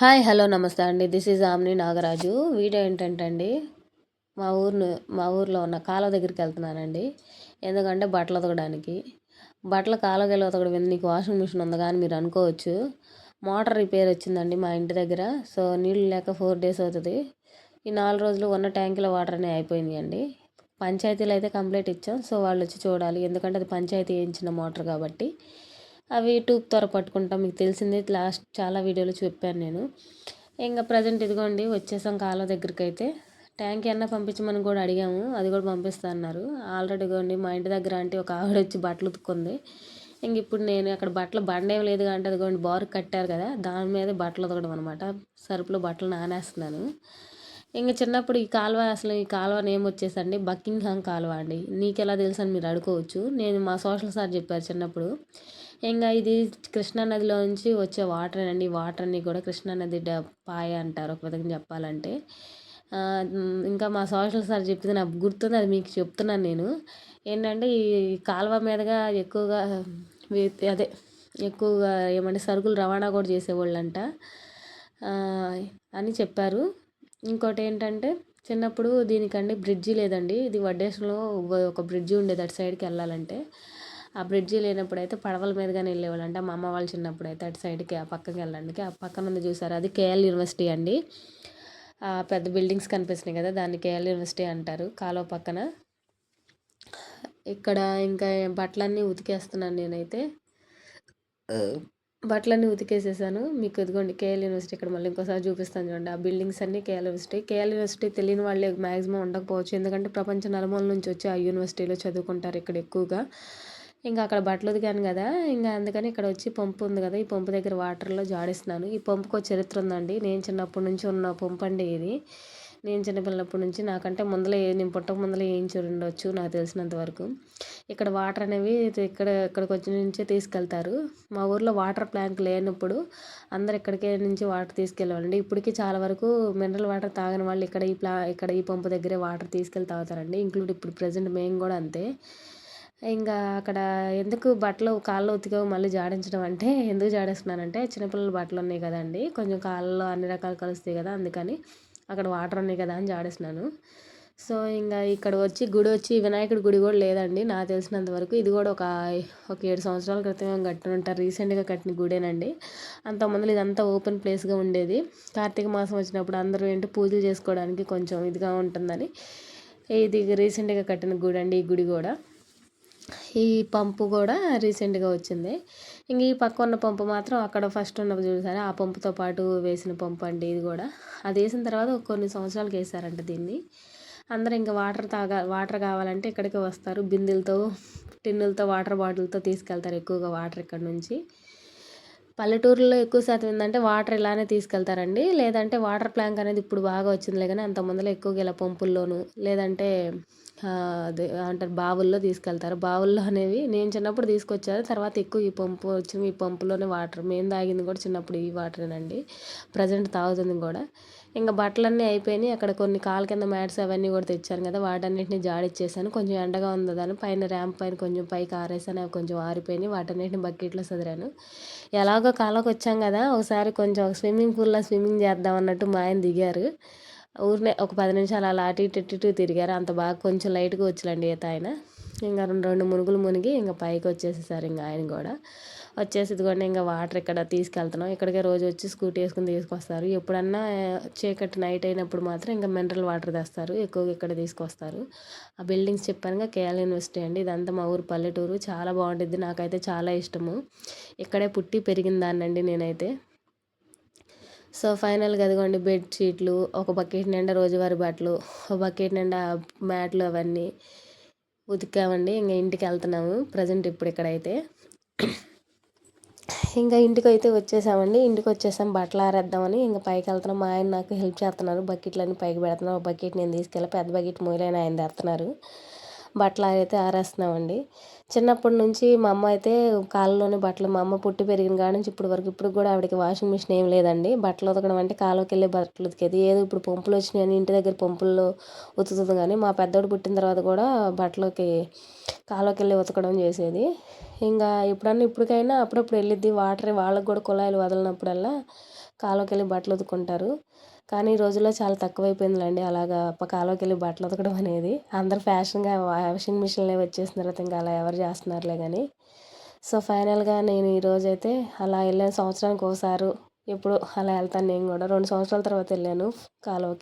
Hi hello నమస్తే అండి. This is ఆమ్ని నాగరాజు. వీడియో ఏంటంటే అండి మా ఊరిని మా ఊర్లో ఉన్న కాలువ దగ్గరికి వెళ్తున్నానండి. ఎందుకంటే బట్టలు ఉతకడానికి. బట్టలు కాలువకి వెళ్ళి ఉతకడం నీకు వాషింగ్ మిషన్ ఉంది కానీ మీరు అనుకోవచ్చు. మోటార్ రిపేర్ వచ్చిందండి మా ఇంటి దగ్గర. సో నీళ్ళు లేక ఫోర్ డేస్ అవుతుంది. ఈ నాలుగు రోజులు ఉన్న ట్యాంకుల వాటర్ అనే అయిపోయింది అండి పంచాయతీలు అయితే కంప్లీట్ ఇచ్చాం. సో వాళ్ళు వచ్చి చూడాలి. ఎందుకంటే అది పంచాయతీ వేయించిన మోటార్ కాబట్టి. అవి ట్యూబ్ త్వర పట్టుకుంటాం. మీకు తెలిసింది లాస్ట్ చాలా వీడియోలు చెప్పాను నేను. ఇంకా ప్రజెంట్ ఇదిగోండి వచ్చేసాం కాలువ దగ్గరికి అయితే ట్యాంక్ ఎన్న పంపించమని కూడా అడిగాము అది కూడా పంపిస్తా అన్నారు ఆల్రెడీ ఇదిగోండి మా ఇంటి దగ్గర అంటే ఒక ఆవిడ వచ్చి బట్టలు ఉతుక్కుంది. ఇంక ఇప్పుడు నేను అక్కడ బట్టలు బండేం లేదు అంటే అదిగోండి బారు కట్టారు కదా దాని మీద బట్టలు ఉతకడం అనమాట సరుపులో బట్టలు నానేస్తున్నాను. ఇంకా చిన్నప్పుడు ఈ కాలువ అసలు ఈ కాలువ నేమ్ వచ్చేసండి బకింగ్హామ్ కాలువ అండి. నీకు ఎలా తెలుసు అని మీరు అడుకోవచ్చు. నేను మా సోషల్ సార్ చెప్పారు చిన్నప్పుడు. ఇంకా ఇది కృష్ణా నదిలో నుంచి వచ్చే వాటర్ అండి. వాటర్ని కూడా కృష్ణా నది పాయ అంటారు. ఒక విధంగా చెప్పాలంటే. ఇంకా మా సోషల్ సార్ చెప్పింది నాకు గుర్తుంది. అది మీకు చెప్తున్నాను నేను. ఏంటంటే ఈ కాలువ మీదుగా ఎక్కువగా అదే ఎక్కువగా ఏమంటే సరుకులు రవాణా కూడా చేసేవాళ్ళంట. అని చెప్పారు. ఇంకోటి ఏంటంటే చిన్నప్పుడు దీనికండి బ్రిడ్జి లేదండి. ఇది వడ్డేశ్వరంలో ఒక బ్రిడ్జి ఉండేది అటు సైడ్కి వెళ్ళాలంటే. ఆ బ్రిడ్జి లేనప్పుడు అయితే పడవల మీదగానే వెళ్ళేవాళ్ళు అంటే మా అమ్మ వాళ్ళు చిన్నప్పుడు అయితే అటు సైడ్కి ఆ పక్కకి వెళ్ళడానికి. ఆ పక్కన ఉంది చూసారు? అది కేఎల్ యూనివర్సిటీ అండి. పెద్ద బిల్డింగ్స్ కనిపిస్తున్నాయి కదా దాన్ని కేఎల్ యూనివర్సిటీ అంటారు కాలువ పక్కన. ఇక్కడ ఇంకా బట్టలన్నీ ఉతికేస్తున్నాను నేనైతే. బట్టలన్నీ ఉతికేసేసాను. మీకు ఇదిగోండి కేఎల్ యూనివర్సిటీ ఇక్కడ మళ్ళీ ఇంకోసారి చూపిస్తాను చూడండి. ఆ బిల్డింగ్స్ అన్నీ కేఎల్ యూనివర్సిటీ. కేఎల్ యూనివర్సిటీ తెలియని వాళ్ళే మ్యాక్సిమం ఉండకపోవచ్చు. ఎందుకంటే ప్రపంచ నలుమూల నుంచి వచ్చి ఆ యూనివర్సిటీలో చదువుకుంటారు ఇక్కడ ఎక్కువగా. ఇంకా అక్కడ బట్టలు ఉదిగాను కదా. ఇంకా అందుకని ఇక్కడ వచ్చి పంపు ఉంది కదా. ఈ పంపు దగ్గర వాటర్లో జాడిస్తున్నాను. ఈ పంపుకు చరిత్ర ఉందండి. నేను చిన్నప్పటి నుంచి ఉన్న పంపు అండి ఇది. నేను చిన్నపిల్లప్పటి నుంచి నాకంటే ముందలే నేను పుట్టక ముందలే వేయించుండొచ్చు నాకు తెలిసినంత వరకు. ఇక్కడ వాటర్ అనేవి ఇక్కడ ఇక్కడికి వచ్చిన నుంచే తీసుకెళ్తారు. మా ఊర్లో వాటర్ ప్లాంట్ లేనప్పుడు అందరు ఇక్కడికే నుంచి వాటర్ తీసుకెళ్ళేవాళ్ళండి. ఇప్పటికీ చాలా వరకు మినరల్ వాటర్ తాగని వాళ్ళు ఇక్కడ ఈ ప్లా ఇక్కడ ఈ పంపు దగ్గరే వాటర్ తీసుకెళ్ళి తాగుతారండి. ఇంక్లూడ్ ఇప్పుడు ప్రజెంట్ మేము కూడా అంతే. ఇంకా అక్కడ ఎందుకు బట్టలు కాళ్ళు ఉతికావు మళ్ళీ జాడించడం అంటే ఎందుకు జాడేస్తున్నానంటే చిన్నపిల్లల బట్టలు ఉన్నాయి కదండి కొంచెం కాళ్ళలో అన్ని రకాలు కలుస్తాయి కదా అందుకని అక్కడ వాటర్ ఉన్నాయి కదా అని జాడేస్తున్నాను. సో ఇంకా ఇక్కడ వచ్చి గుడి వచ్చి వినాయకుడి గుడి కూడా లేదండి. నాకు తెలిసినంత వరకు ఇది కూడా ఒక ఒక ఏడు సంవత్సరాల క్రితం కట్టిన ఉంటారు రీసెంట్గా కట్టిన గుడేనండి. అంతకుముందు ఇదంతా ఓపెన్ ప్లేస్గా ఉండేది. కార్తీక మాసం వచ్చినప్పుడు అందరూ ఏంటి పూజలు చేసుకోవడానికి కొంచెం ఇదిగా ఉంటుందని ఇది రీసెంట్గా కట్టిన గుడి అండి ఈ గుడి కూడా. ఈ పంపు కూడా రీసెంట్గా వచ్చింది. ఇంక ఈ పక్క ఉన్న పంపు మాత్రం అక్కడ ఫస్ట్ ఉన్నప్పుడు చూసారా ఆ పంపుతో పాటు వేసిన పంపు అండి ఇది కూడా. అది వేసిన తర్వాత కొన్ని సంవత్సరాలకు వేసారంట దీన్ని. అందరూ ఇంకా వాటర్ తాగా వాటర్ కావాలంటే ఇక్కడికి వస్తారు. బిందెలతో టిన్నులతో వాటర్ బాటిల్తో తీసుకెళ్తారు ఎక్కువగా వాటర్ ఇక్కడ నుంచి. పల్లెటూరులో ఎక్కువ శాతం ఏంటంటే వాటర్ ఇలానే తీసుకెళ్తారండి. లేదంటే వాటర్ ప్లాంక్ అనేది ఇప్పుడు బాగా వచ్చిందిలే కానీ అంత ముందులో ఎక్కువగా ఇలా పంపుల్లోనూ లేదంటే అదే అంటారు బావుల్లో తీసుకెళ్తారు. బావుల్లో అనేవి నేను చిన్నప్పుడు తీసుకొచ్చారు తర్వాత ఎక్కువ ఈ పంపు వచ్చిన ఈ పంపులోనే వాటర్ మేము తాగింది కూడా చిన్నప్పుడు ఈ వాటరేనండి. ప్రజెంట్ తాగుతుంది కూడా. ఇంకా బట్టలన్నీ అయిపోయినాయి. అక్కడ కొన్ని కాలు కింద మ్యాట్స్ అవన్నీ కూడా తెచ్చాను కదా వాటన్నిటిని జాడిచ్చేసాను. కొంచెం ఎండగా ఉందని పైన ర్యాంప్ పైన కొంచెం పైకి ఆరేసాను. అవి కొంచెం ఆరిపోయినాయి. వాటన్నిటిని బకెట్లో సదిరాను. ఎలాగో కాలకు వచ్చాం కదా ఒకసారి కొంచెం స్విమ్మింగ్ పూల్లో స్విమ్మింగ్ చేద్దాం అన్నట్టు మా ఆయన దిగారు. ఊరినే ఒక పది నిమిషాలు అలా అటు ఇటు ఇటు తిరిగారు. అంత బాగా కొంచెం లైట్గా వచ్చలండి ఈత ఆయన. ఇంకా రెండు రెండు మునుగులు మునిగి ఇంకా పైకి వచ్చేసేసారు ఇంకా ఆయన కూడా. వచ్చేసి ఇదిగోండి ఇంకా వాటర్ ఇక్కడ తీసుకెళ్తున్నాం. ఇక్కడికే రోజు వచ్చి స్కూటీ వేసుకుని తీసుకొస్తారు. ఎప్పుడన్నా చీకటి నైట్ అయినప్పుడు మాత్రం ఇంకా మినరల్ వాటర్ తెస్తారు. ఎక్కువగా ఇక్కడ తీసుకొస్తారు. ఆ బిల్డింగ్స్ చెప్పానుగా కేఎల్ యూనివర్సిటీ అండి. ఇదంతా మా ఊరు పల్లెటూరు. చాలా బాగుంటుంది నాకైతే చాలా ఇష్టము. ఇక్కడే పుట్టి పెరిగిన దాన్నండి నేనైతే. సో ఫైనల్గా అదిగోండి బెడ్షీట్లు ఒక బకెట్ నిండా రోజువారీ బట్టలు ఒక బకెట్ నిండా మ్యాట్లు అవన్నీ ఉతికామండి. ఇంకా ఇంటికి వెళ్తున్నాము. ప్రజెంట్ ఇప్పుడు ఇక్కడైతే. ఇంకా ఇంటికి అయితే వచ్చేసామండి. ఇంటికి వచ్చేసాం బట్టలు ఆరేద్దామని ఇంకా పైకి వెళ్తున్నాం మా ఆయన నాకు హెల్ప్ చేస్తున్నారు. బకెట్లన్నీ పైకి పెడుతున్నారు. ఒక బకెట్ నేను తీసుకెళ్ళి పెద్ద బకెట్ మూలైన ఆయన తెస్తున్నారు. బట్టలు అయితే ఆరేస్తున్నామండి. చిన్నప్పటి నుంచి మా అమ్మ అయితే కాళ్ళలోనే బట్టలు మా అమ్మ పుట్టి పెరిగిన కాడ నుంచి ఇప్పుడు వరకు ఇప్పుడు కూడా ఆవిడకి వాషింగ్ మిషన్ ఏం లేదండి. బట్టలు ఉతకడం అంటే కాలువకి వెళ్ళే బట్టలు ఉతికేది. ఏదో ఇప్పుడు పంపులు వచ్చినాయని ఇంటి దగ్గర పంపుల్లో ఉతుకుతుంది కానీ మా పెద్దోడు పుట్టిన తర్వాత కూడా బట్టలకి కాలువకి వెళ్ళి ఉతకడం చేసేది. ఇంకా ఎప్పుడన్నా ఇప్పటికైనా అప్పుడప్పుడు వెళ్ళిద్ది. వాటర్ వాళ్ళకి కూడా కుళాయిలు వదలనప్పుడల్లా కాలువకి వెళ్ళి బట్టలు ఉతుక్కుంటారు. కానీ ఈ రోజుల్లో చాలా తక్కువైపోయిందిలేండి. అలాగా ప- కాలువకి వెళ్ళి బట్టలు ఉతకడం అనేది. అందరు ఫ్యాషన్గా వాషింగ్ మిషన్లే వచ్చేసిన తర్వాత ఇంకా అలా ఎవరు చేస్తున్నారులే కానీ సో ఫైనల్గా నేను ఈరోజు అయితే అలా వెళ్ళాను. సంవత్సరానికి ఒకసారి ఎప్పుడు అలా వెళ్తాను నేను కూడా. రెండు సంవత్సరాల తర్వాత వెళ్ళాను కాలువకి.